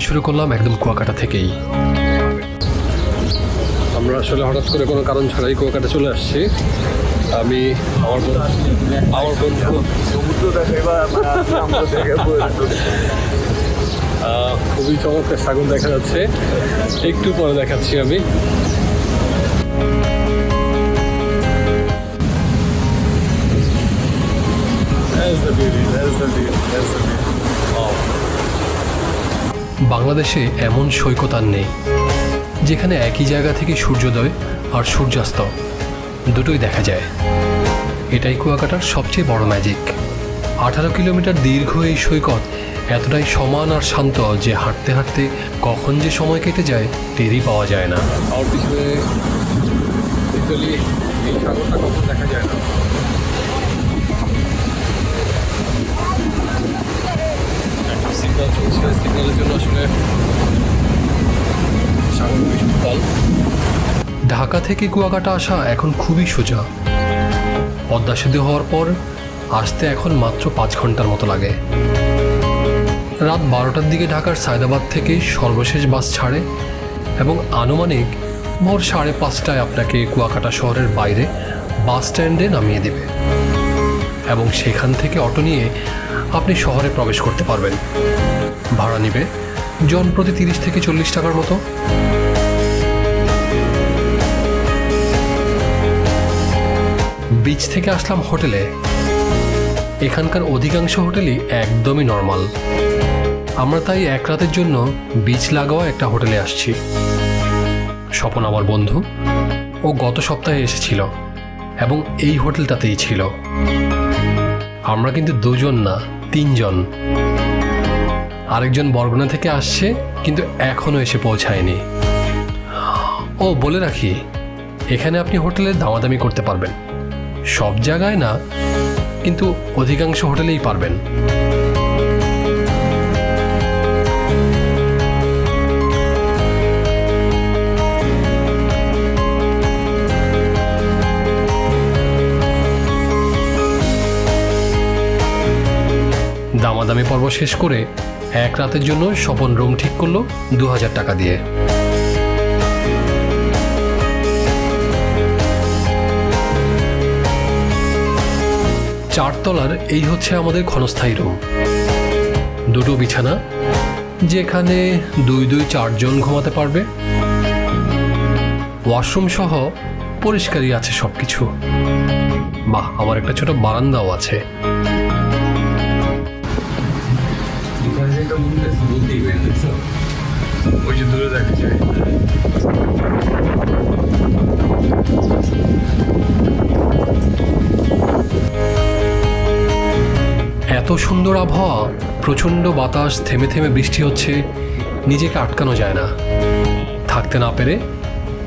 ব্লগটা শুরু করলাম একদম কুয়াকাটা থেকেই। আমরা আসলে হঠাৎ করে কোনো কারণ ছাড়াই কুয়াকাটা চলে আসছি। আমি আমার বন্ধু খুবই চমৎকার সাগর দেখা যাচ্ছে। একটু পরে দেখাচ্ছি আমি। That's the beauty, that's the beauty, that's the beauty. বাংলাদেশে এমন সৈকত আর নেই, যেখানে একই জায়গা থেকে সূর্যোদয় আর সূর্যাস্ত দুটোই দেখা যায়। এটাই কুয়াকাটার সবচেয়ে বড় ম্যাজিক আঠারো কিলোমিটার দীর্ঘ এই সৈকত এতটাই সমান আর শান্ত যে হাঁটতে হাঁটতে কখন যে সময় কেটে যায়, টেরই পাওয়া যায় না। আর দেখা যায় না। ঢাকা থেকে কুয়াকাটা আসা এখন খুবই সোজা। পদ্মা সেতু হওয়ার পর আসতে এখন মাত্র পাঁচ ঘণ্টার মতো লাগে। রাত বারোটার দিকে ঢাকার সায়দাবাদ থেকে সর্বশেষ বাস ছাড়ে এবং আনুমানিক ভোর সাড়ে পাঁচটায় আপনাকে কুয়াকাটা শহরের বাইরে বাস স্ট্যান্ডে নামিয়ে দেবে এবং সেখান থেকে অটো নিয়ে আপনি শহরে প্রবেশ করতে পারবেন। ভাড়া নেবে জন প্রতি তিরিশ থেকে চল্লিশ টাকার মতো। বিচ থেকে আসলাম হোটেলে। এখানকার অধিকাংশ হোটেলই একদমই নর্মাল আমরা তাই এক রাতের জন্য বিচ লাগাওয়া একটা হোটেলে আসছি। স্বপন আমার বন্ধু। ও গত সপ্তাহে এসেছিল এবং এই হোটেলটাতেই ছিল। আমরা কিন্তু দুজন না, তিনজন। আরেকজন বরগুনা থেকে আসছে, কিন্তু এখনও এসে পৌঁছায়নি। ও বলে রাখি, এখানে আপনি হোটেলে দামাদামি করতে পারবেন। সব জায়গায় না, কিন্তু অধিকাংশ হোটেলেই পারবেন। দামাদামি পর্ব শেষ করে এক রাতের জন্য স্বপন রুম ঠিক করল দু হাজার টাকা দিয়ে। চারতলার এই হচ্ছে আমাদের ক্ষণস্থায়ী রুম। দুটো বিছানা, যেখানে দুই দুই চারজন ঘুমাতে পারবে। ওয়াশরুম সহ পরিষ্কারই আছে সব কিছু বাহ আমার একটা ছোট বারান্দাও আছে। দূরে দেখা যায় সুন্দর আবহাওয়া, প্রচণ্ড বাতাস, থেমে থেমে বৃষ্টি হচ্ছে, নিজেকে আটকানো যায় না। থাকতে না পেরে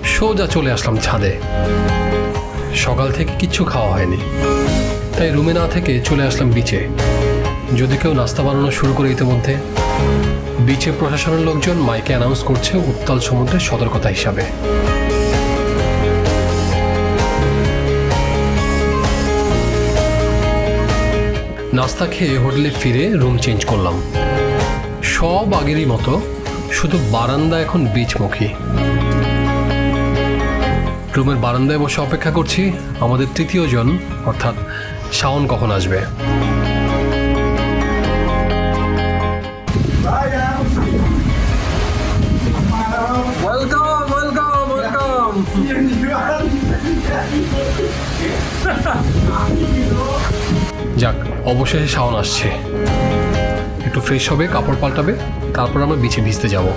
সোজা চলে আসলাম ছাদে। সকাল থেকে কিচ্ছু খাওয়া হয়নি। তাই রুমে না থেকে চলে আসলাম বিচে যদি কেউ নাস্তা বানানো শুরু করে ইতিমধ্যে বিচে প্রশাসনের লোকজন মাইকে অ্যানাউন্স করছে উত্তাল সমুদ্রের সতর্কতা হিসাবে। নাস্তা খেয়ে হোটেলে ফিরে রুম চেঞ্জ করলাম। সব আগেরই মতো শুধু বারান্দা এখন বিচমুখী রুমের বারান্দায় বসে অপেক্ষা করছি আমাদের তৃতীয় জন অর্থাৎ শাওন কখন আসবে? ওয়েলকাম ওয়েলকাম ওয়েলকাম যাক, অবশেষে শাওন আসছে। একটু ফ্রেশ হবে, কাপড় পাল্টাবে, তারপর আমরা বিছে ভিজতে যাব।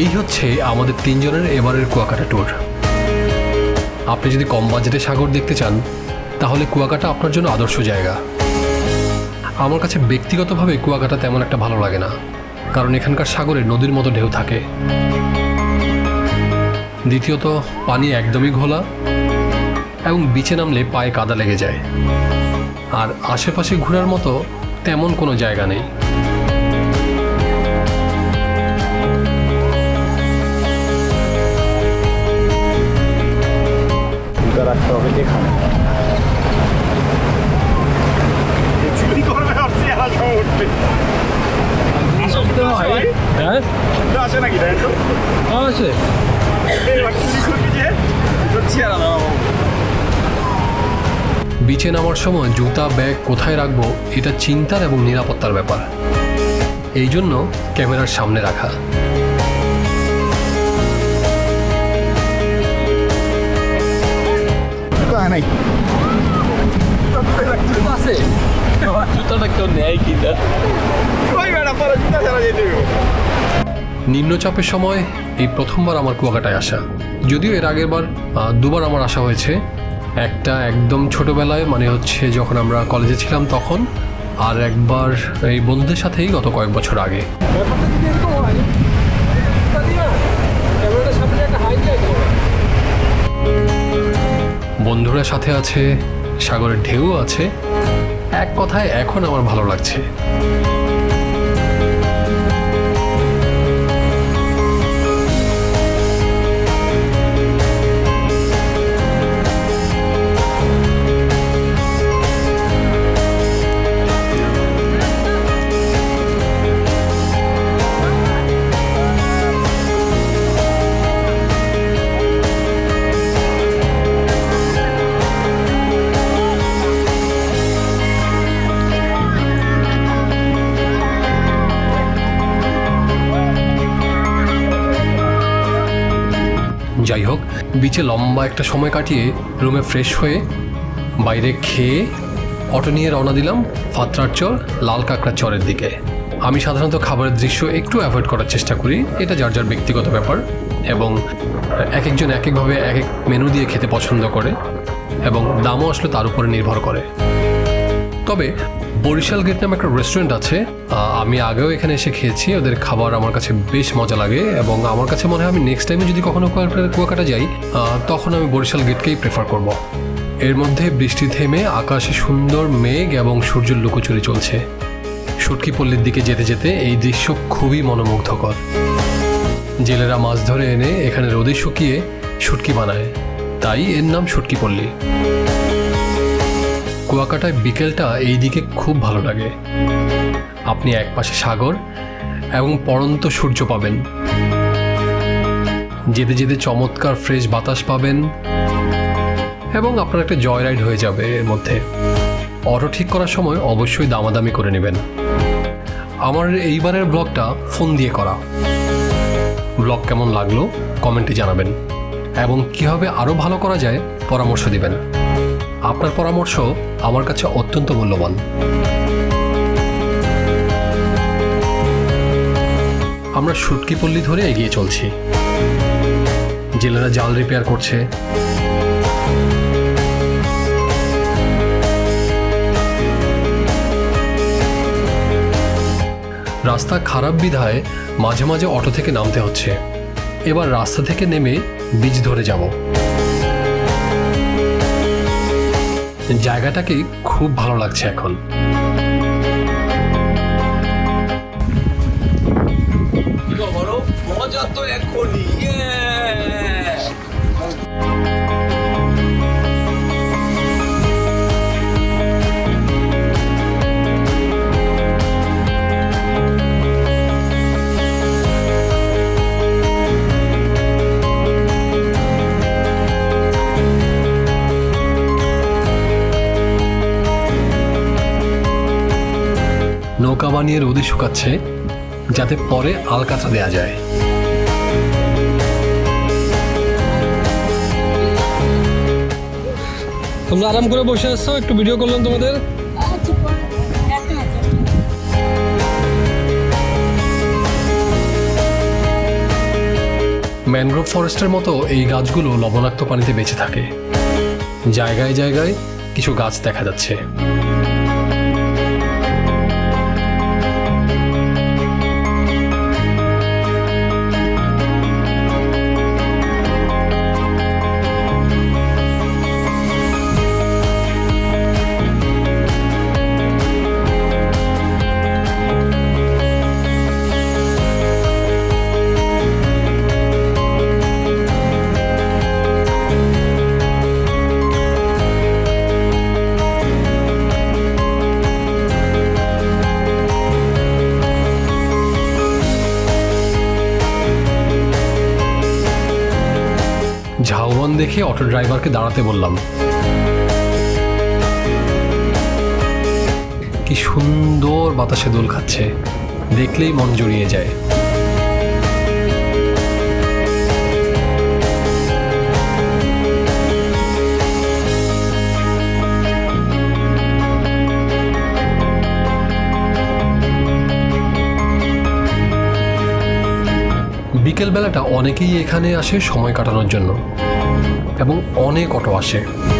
এই হচ্ছে আমাদের তিনজনের এবারের কুয়াকাটা ট্যুর আপনি যদি কম বাজেটে সাগর দেখতে চান, তাহলে কুয়াকাটা আপনার জন্য আদর্শ জায়গা। আমার কাছে ব্যক্তিগতভাবে কুয়াকাটা তেমন একটা ভালো লাগে না, কারণ এখানকার সাগরে নদীর মতো ঢেউ থাকে। দ্বিতীয়ত, পানি একদমই ঘোলা এবং বিচে নামলে পায়ে কাদা লেগে যায়। আর আশেপাশে ঘোরার মতো তেমন কোনো জায়গা নেই। রাখতে হবে উঠবে হ্যাঁ। আসে নাকি নামার সময় জুতা ব্যাগ কোথায় রাখব এটা চিন্তার এবং নিরাপত্তার ব্যাপার। এই জন্য ক্যামেরার সামনে রাখা। জুতা নাই। আছে জুতাটা কেউ নেয় কিনা ওই ম্যাডাম পরে জুতা ছাড়া যেতে নিম্নচাপের সময় এই প্রথমবার আমার কুয়াকাটায় আসা। যদিও এর আগের বার আহ, দুবার আমার আসা হয়েছে। একটা একদম ছোটবেলায় মানে হচ্ছে যখন আমরা কলেজে ছিলাম তখন আর একবার এই বন্ধুদের সাথেই গত কয়েক বছর আগে। বন্ধুরা সাথে আছে সাগরের ঢেউ আছে। এক কথায় এখন আমার ভালো লাগছে। বিচে লম্বা একটা সময় কাটিয়ে রুমে ফ্রেশ হয়ে বাইরে খেয়ে অটো নিয়ে রওনা দিলাম ফাতরার চর, লাল কাঁকড়ার চরের দিকে। আমি সাধারণত খাবারের দৃশ্য একটু অ্যাভয়েড করার চেষ্টা করি, এটা যার যার ব্যক্তিগত ব্যাপার এবং এক একজন এক একভাবে এক এক মেনু দিয়ে খেতে পছন্দ করে এবং দামও আসলে তার উপরে নির্ভর করে। তবে বরিশাল গেট নামে একটা রেস্টুরেন্ট আছে। আমি আগেও এখানে এসে খেয়েছি। ওদের খাবার আমার কাছে বেশ মজা লাগে এবং আমার কাছে মনে হয় আমি নেক্সট টাইমে যদি কখনো কুয়াকাটা- যাই তখন আমি বরিশাল গেটকেই প্রেফার করব। এর মধ্যে বৃষ্টি থেমে আকাশে সুন্দর মেঘ এবং সূর্যের লুকোচুরি চলছে। সুটকি পল্লীর দিকে যেতে যেতে এই দৃশ্য খুবই মনোমুগ্ধকর। জেলেরা মাছ ধরে এনে এখানে রোদে শুকিয়ে শুটকি বানায়। তাই এর নাম শুটকি পল্লী কুয়াকাটায় বিকেলটা এই দিকে খুব ভালো লাগে। আপনি একপাশে সাগর এবং পড়ন্ত সূর্য পাবেন। যেতে যেতে চমৎকার ফ্রেশ বাতাস পাবেন এবং আপনার একটা জয় রাইড হয়ে যাবে এর মধ্যে। অটো ঠিক করার সময় অবশ্যই দামাদামি করে নেবেন। আমার এইবারের ব্লগটা ফোন দিয়ে করা। ব্লগ কেমন লাগল কমেন্টে জানাবেন। এবং কীভাবে আরও ভালো করা যায় পরামর্শ দিবেন। আপনার পরামর্শ আমার কাছে অত্যন্ত মূল্যবান। আমরা শুটকি পল্লী ধরে এগিয়ে চলছি। জেলেরা জাল রিপেয়ার করছে। রাস্তা খারাপ বিধায় মাঝে মাঝে অটো থেকে নামতে হচ্ছে। এবার রাস্তা থেকে নেমে বীজ ধরে যাব। জায়গাটাকে খুব ভালো লাগছে এখন। বানিয়ে রোদে শুকাচ্ছে, যাতে পরে আলকাতরা দেয়া যায়। তোমরা আরাম করে বসে আসছো একটু ভিডিও করলাম তোমাদের? ম্যানগ্রোভ ফরেস্টের মতো এই গাছগুলো লবণাক্ত পানিতে বেঁচে থাকে। জায়গায় জায়গায় কিছু গাছ দেখা যাচ্ছে। দেখে অটো ড্রাইভারকে দাঁড়াতে বললাম। কি সুন্দর বাতাসে দোল খাচ্ছে। দেখলেই মন জড়িয়ে যায়। বিকেলবেলাটা অনেকেই এখানে আসে সময় কাটানোর জন্য। এবং অনেক অটো আসে।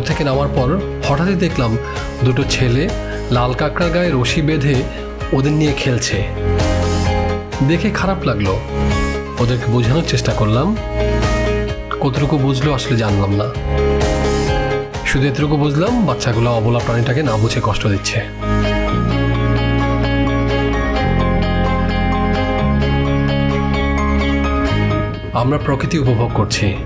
অটো থেকে নামার পর হঠাৎই দেখলাম দুটো ছেলে লাল কাঁকড়ার গায়ে রশি বেঁধে ওদের নিয়ে খেলছে। দেখে খারাপ লাগল। ওদেরকে বোঝানোর চেষ্টা করলাম। কতটুকু বুঝলো আসলে জানলাম না। শুধু এতটুকু বুঝলাম, বাচ্চাগুলো অবলা প্রাণীটাকে না বুঝে কষ্ট দিচ্ছে। আমরা প্রকৃতি উপভোগ করছি।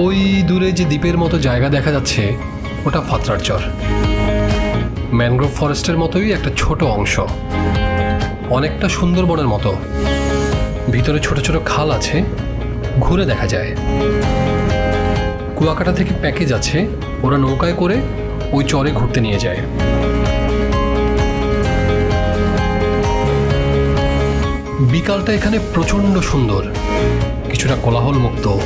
ওই দূরে যে দ্বীপের মতো জায়গা দেখা যাচ্ছে, ওটা ফাতরার চর। ম্যানগ্রোভ ফরেস্টের মতোই একটা ছোট অংশ। অনেকটা সুন্দরবনের মতো। ভিতরে ছোট ছোট খাল আছে, ঘুরে দেখা যায়। কুয়াকাটা থেকে প্যাকেজ আছে, ওরা নৌকায় করে ওই চরে ঘুরতে নিয়ে যায়। বিকালটা এখানে প্রচণ্ড সুন্দর। কিছুটা কোলাহল মুক্ত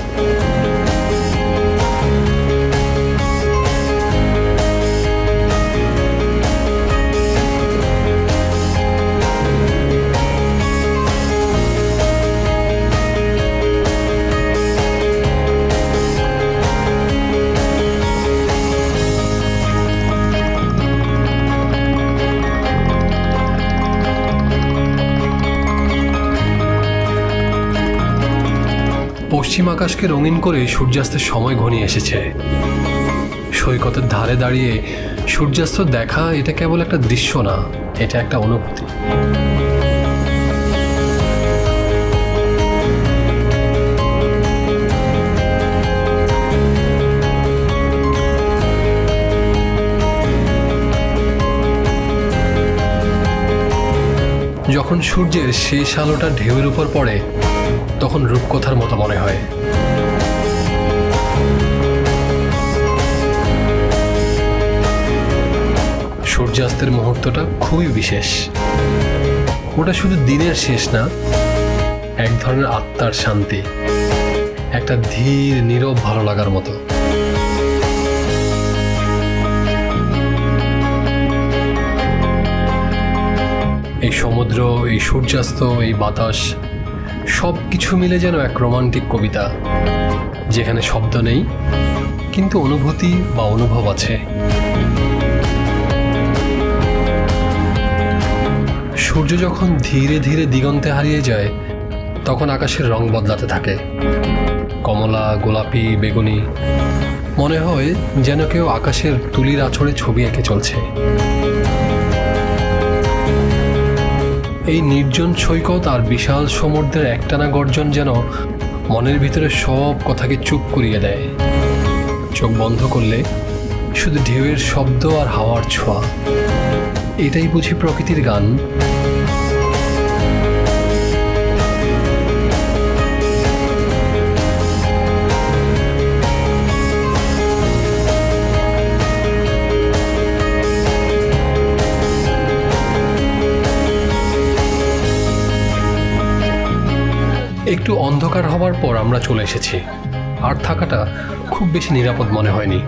পশ্চিম আকাশকে রঙিন করে সূর্যাস্তের সময় ঘনিয়ে এসেছে। সৈকতের ধারে দাঁড়িয়ে সূর্যাস্ত দেখা, এটা কেবল একটা দৃশ্য না, এটা একটা অনুভূতি। যখন সূর্যের শেষ আলোটা ঢেউয়ের উপর পড়ে তখন রূপকথার মতো মনে হয়। সূর্যাস্তের মুহূর্তটা খুবই বিশেষ। ওটা শুধু দিনের শেষ না, এক ধরনের আত্মার শান্তি, একটা ধীর, নীরব, ভালো লাগার মতো। এই সমুদ্র, এই সূর্যাস্ত, এই বাতাস সব কিছু মিলে যেন এক রোমান্টিক কবিতা, যেখানে শব্দ নেই, কিন্তু অনুভূতি বা অনুভব আছে। সূর্য যখন ধীরে ধীরে দিগন্তে হারিয়ে যায়, তখন আকাশের রং বদলাতে থাকে। কমলা, গোলাপি, বেগুনি, মনে হয় যেন কেউ আকাশের তুলির আছড়ে ছবি এঁকে চলছে। এই নির্জন সৈকত আর বিশাল সমুদ্রের একটানা গর্জন যেন মনের ভিতরে সব কথাকে চুপ করিয়ে দেয়। চোখ বন্ধ করলে শুধু ঢেউয়ের শব্দ আর হাওয়ার ছোঁয়া। এটাই বুঝি প্রকৃতির গান? অন্ধকার হবার পর আমরা চলে এসেছি। আর থাকাটা খুব বেশি নিরাপদ মনে হয়নি।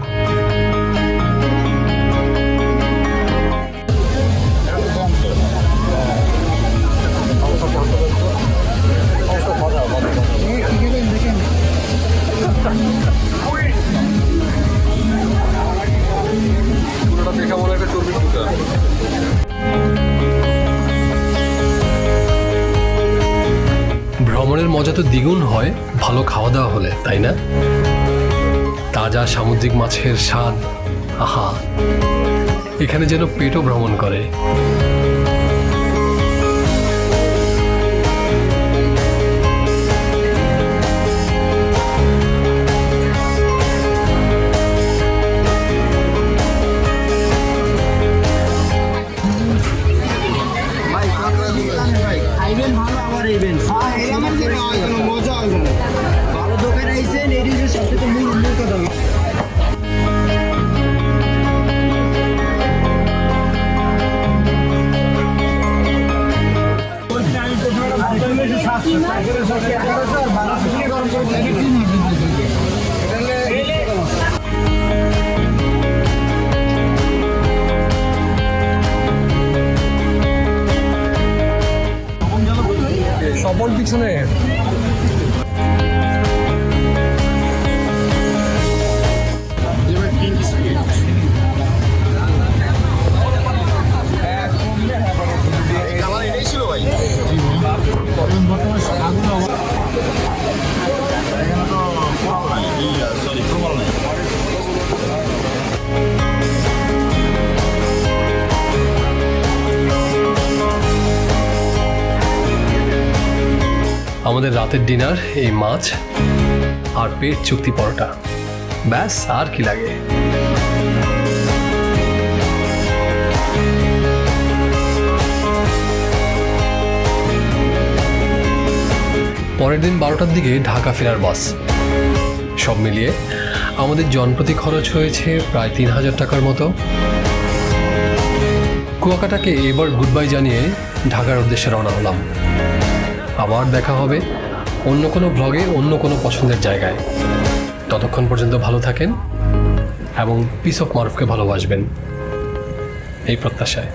মজা তো দ্বিগুণ হয় ভালো খাওয়া দাওয়া হলে, তাই না? তাজা সামুদ্রিক মাছের স্বাদ, আহা। এখানে যেন পেটও ভ্রমণ করে। মজা আসবে ভালো দোকানে আইছেন এটি যে সবচেয়ে মূল মূল কথা সবল পিছনে। রাতের ডিনার এই মাছ আর পেট চুক্তি পরোটা। ব্যাস, আর কি লাগে? পরের দিন বারোটার দিকে ঢাকা ফেরার বাস। সব মিলিয়ে আমাদের জনপ্রতি খরচ হয়েছে প্রায় তিন হাজার টাকার মতো। কুয়াকাটাকে এবার গুড বাই জানিয়ে ঢাকার উদ্দেশ্যে রওনা হলাম। আবার দেখা হবে অন্য কোনো ব্লগে অন্য কোনো পছন্দের জায়গায়। ততক্ষণ পর্যন্ত ভালো থাকেন এবং পিস অফ মারুফকে ভালোবাসবেন। এই প্রত্যাশায়।